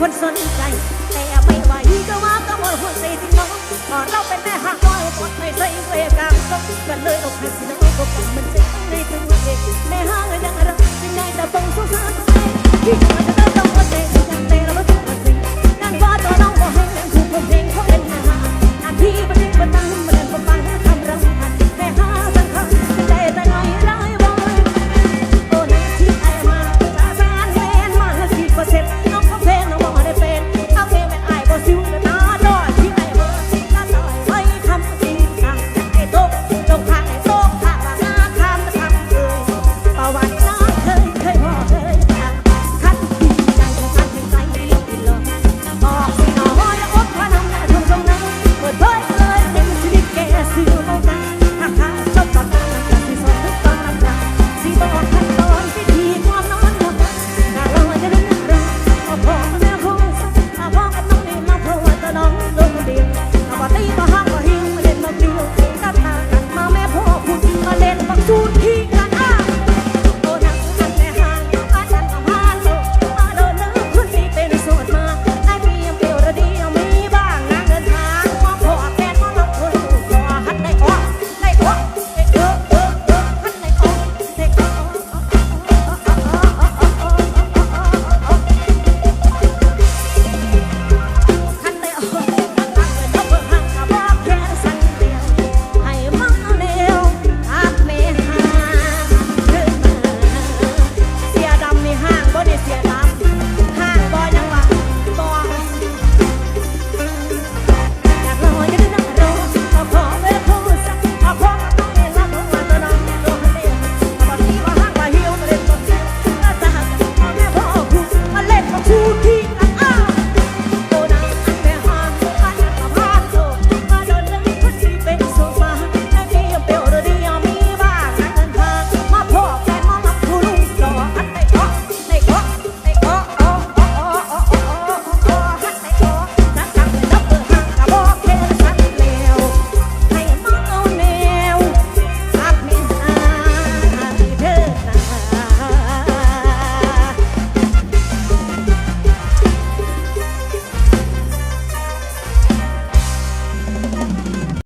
คนสนใจ แต่ไม่ไหวก็ว่าก็หมดหัวใจที่น้องตอเราเป็นแม่หักน้อยปอดไม่ใส่เวกลางก็กันเลยอกหักสิน้องก็ฟังมันเจ็บในตัวเองงก